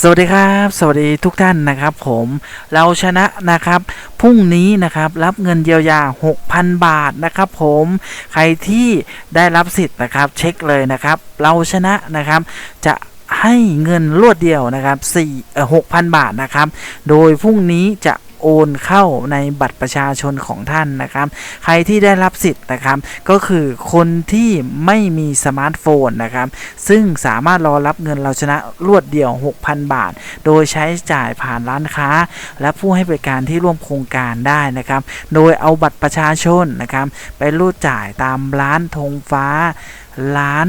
สวัสดีครับ สวัสดีทุกท่านนะครับ ผมเราชนะนะครับพรุ่งนี้นะครับรับเงินเยียวยา 6,000 บาทนะครับ ผมใครที่ได้รับสิทธิ์นะครับ เช็คเลยนะครับ เราชนะนะครับ จะให้เงินรวดเดียวนะครับ4เอ่อ6,000 บาทนะครับ โดยพรุ่งนี้จะ โอนเข้าในบัตรประชาชนของท่านนะครับ ใครที่ได้รับสิทธิ์นะครับ ก็คือคนที่ไม่มีสมาร์ทโฟนนะครับ ซึ่งสามารถรอรับเงินเราชนะรวดเดียว 6,000 บาท โดยใช้จ่ายผ่านร้านค้า และผู้ให้บริการที่ร่วมโครงการได้นะครับ โดยเอาบัตรประชาชนนะครับ ไปรูดจ่ายตามร้านธงฟ้าร้าน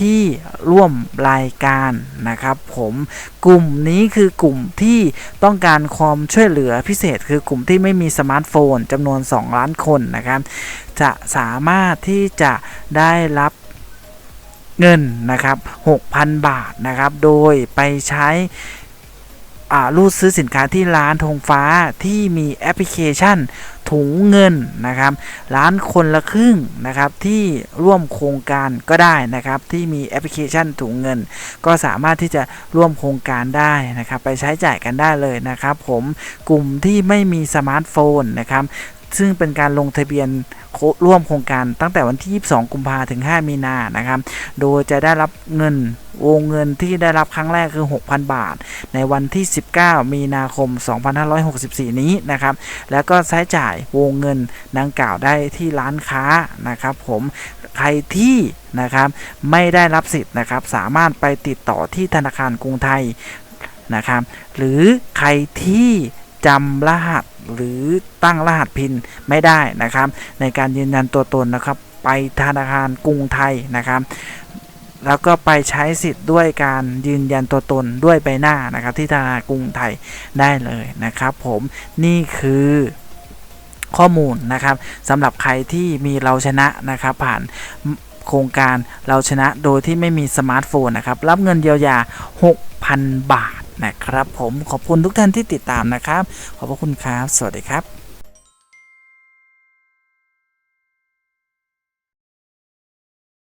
ที่ร่วมรายการนะครับ ผมกลุ่มนี้คือกลุ่มที่ต้องการความช่วยเหลือพิเศษ คือกลุ่มที่ไม่มีสมาร์ทโฟนจำนวน 2 ล้านคนนะครับ จะสามารถที่จะได้รับเงินนะครับ 6,000 บาทนะครับ โดยไปใช้ รูดซื้อสินค้าที่ร้านธงฟ้าที่มีแอปพลิเคชันถุงเงินนะครับร้านคนละครึ่งนะครับที่ร่วมโครงการก็ได้นะครับที่มีแอปพลิเคชันถุงเงิน ก็สามารถที่จะร่วมโครงการได้นะครับไปใช้จ่ายกันได้เลยนะครับผมกลุ่มที่ไม่มีสมาร์ทโฟนนะครับ ซึ่งเป็นการลงทะเบียนร่วมโครงการตั้งแต่วันที่ 22 กุมภาถึง 5 มีนานะครับ โดยจะได้รับเงินวงเงินที่ได้รับครั้งแรกคือ 6,000 บาท ในวันที่ 19 มีนาคม 2564 นี้นะครับ แล้วก็ใช้จ่ายวงเงินดังกล่าวได้ที่ร้านค้านะครับ ผมใครที่นะครับไม่ได้รับสิทธิ์นะครับ สามารถไปติดต่อที่ธนาคารกรุงไทยนะครับ หรือใครที่ จำรหัสหรือตั้งรหัสพินไม่ได้นะครับ ในการยืนยันตัวตนนะครับ ไปธนาคารกรุงไทยนะครับแล้วก็ไปใช้สิทธิ์ด้วยการยืนยันตัวตนด้วยใบหน้านะครับ ที่ธนาคารกรุงไทยได้เลยนะครับ ผมนี่คือข้อมูลนะครับสำหรับใครที่มีเราชนะนะครับ ผ่านโครงการเราชนะโดยที่ไม่มีสมาร์ทโฟนนะครับ รับเงินเยียวยา 6,000 บาท นะครับ ผมขอบคุณทุกท่านที่ติดตามนะครับ ขอบพระคุณครับ สวัสดีครับ